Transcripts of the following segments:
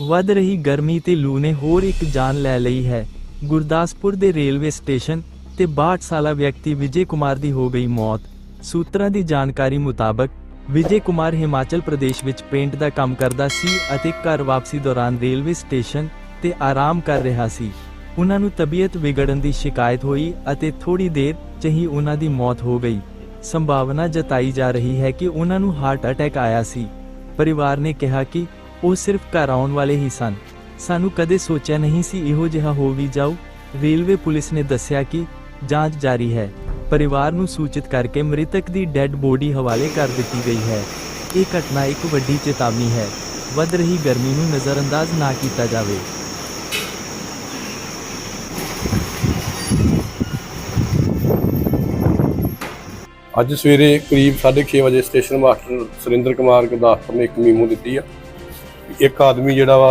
ਵੱਧ ਰਹੀ ਗਰਮੀ ਤੇ ਲੂ ਨੇ ਹੋਰ ਇੱਕ ਜਾਨ ਲੈ ਲਈ ਹੈ। ਗੁਰਦਾਸਪੁਰ ਦੇ ਰੇਲਵੇ ਸਟੇਸ਼ਨ ਤੇ 62 ਸਾਲਾ ਵਿਅਕਤੀ ਵਿਜੇ ਕੁਮਾਰ ਦੀ ਹੋ ਗਈ ਮੌਤ। ਸੂਤਰਾਂ ਦੀ ਜਾਣਕਾਰੀ ਮੁਤਾਬਕ, ਵਿਜੇ ਕੁਮਾਰ ਹਿਮਾਚਲ ਪ੍ਰਦੇਸ਼ ਵਿੱਚ ਪੇਂਟ ਦਾ ਕੰਮ ਕਰਦਾ ਸੀ ਅਤੇ ਘਰ ਵਾਪਸੀ ਦੌਰਾਨ ਰੇਲਵੇ ਸਟੇਸ਼ਨ ਤੇ ਆਰਾਮ ਕਰ ਰਿਹਾ ਸੀ। ਉਹਨਾਂ ਨੂੰ ਤਬੀਅਤ ਵਿਗੜਨ ਦੀ ਸ਼ਿਕਾਇਤ ਹੋਈ ਅਤੇ ਥੋੜੀ ਦੇਰ 'ਚ ਹੀ ਉਹਨਾਂ ਦੀ ਮੌਤ ਹੋ ਗਈ। ਸੰਭਾਵਨਾ ਜਤਾਈ ਜਾ ਰਹੀ ਹੈ ਕਿ ਉਹਨਾਂ ਨੂੰ ਹਾਰਟ ਅਟੈਕ ਆਇਆ ਸੀ। ਪਰਿਵਾਰ ਨੇ ਕਿਹਾ ਕਿ ਉਹ ਸਿਰਫ ਘਰ ਆਉਣ ਵਾਲੇ ਹੀ ਸਨ। ਸਾਨੂੰ ਕਦੇ ਸੋਚਿਆ ਨਹੀਂ ਸੀ ਇਹੋ ਜਿਹਾ ਹੋ ਵੀ ਜਾਊ। ਰੇਲਵੇ ਪੁਲਿਸ ਨੇ ਦੱਸਿਆ ਕਿ ਜਾਂਚ ਜਾਰੀ ਹੈ। ਪਰਿਵਾਰ ਨੂੰ ਸੂਚਿਤ ਕਰਕੇ ਮ੍ਰਿਤਕ ਦੀ ਡੈੱਡ ਬੋਡੀ ਹਵਾਲੇ ਕਰ ਦਿੱਤੀ ਗਈ ਹੈ। ਇਹ ਘਟਨਾ ਇੱਕ ਵੱਡੀ ਚੇਤਾਵਨੀ ਹੈ। ਵੱਧ ਰਹੀ ਗਰਮੀ ਨੂੰ ਨਜ਼ਰਅੰਦਾਜ਼ ਨਾ ਕੀਤਾ ਜਾਵੇ। ਅੱਜ ਸਵੇਰੇ ਕਰੀਬ 6:30 ਵਜੇ ਸਟੇਸ਼ਨ ਮਾਸਟਰ ਸੁਰਿੰਦਰ ਕੁਮਾਰ ਗੁਰਦਾਸਪੁਰ ਨੇ ਇੱਕ ਮੀਮੋ ਦਿੱਤੀ ਆ। ਇੱਕ ਆਦਮੀ ਜਿਹੜਾ ਵਾ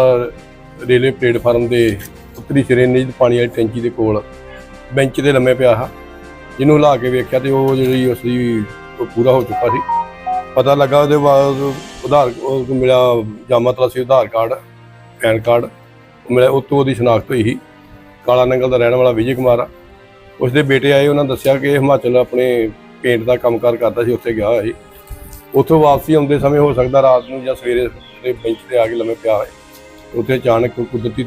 ਰੇਲਵੇ ਪਲੇਟਫਾਰਮ ਦੇ ਉੱਤਰੀ ਸਿਰੇ ਨਿੱਜ ਪਾਣੀ ਵਾਲੀ ਟੈਂਕੀ ਦੇ ਕੋਲ ਬੈਂਚ ਤੇ ਲੰਮੇ ਪਿਆ ਆ ਜਿਹਨੂੰ ਹਿਲਾ ਕੇ ਵੇਖਿਆ ਤੇ ਉਹ ਜਿਹੜੀ ਉਸ ਦੀ ਉਹ ਪੂਰਾ ਹੋ ਚੁੱਕਾ ਸੀ। ਪਤਾ ਲੱਗਾ ਉਹਦੇ ਬਾਅਦ ਉਧਾਰ ਉਹ ਮਿਲਿਆ ਜਾਮਾ ਤਲਾਸੀ, ਉਧਾਰ ਕਾਰਡ, ਪੈਨ ਕਾਰਡ ਮਿਲਿਆ, ਉਹ ਉਹਦੀ ਸ਼ਨਾਖਤ ਹੋਈ ਸੀ। ਕਾਲਾ ਨੰਗਲ ਦਾ ਰਹਿਣ ਵਾਲਾ ਵਿਜੇ ਕੁਮਾਰ ਆ। ਉਸਦੇ ਬੇਟੇ ਆਏ, ਉਹਨਾਂ ਦੱਸਿਆ ਕਿ ਹਿਮਾਚਲ ਆਪਣੇ ਪੇਂਟ ਦਾ ਕੰਮਕਾਰ ਕਰਦਾ ਸੀ, ਉੱਥੇ ਗਿਆ ਹੋਇਆ ਸੀ। ਉੱਥੋਂ ਵਾਪਸੀ ਆਉਂਦੇ ਸਮੇਂ ਹੋ ਸਕਦਾ ਰਾਤ ਨੂੰ ਜਾਂ ਸਵੇਰੇ ਬੈਂਚ ਤੇ ਆ ਕੇ ਲੰਮੇ ਪਿਆ ਹੋਏ ਉੱਥੇ ਅਚਾਨਕ ਕੋਈ ਕੁਦਰਤੀ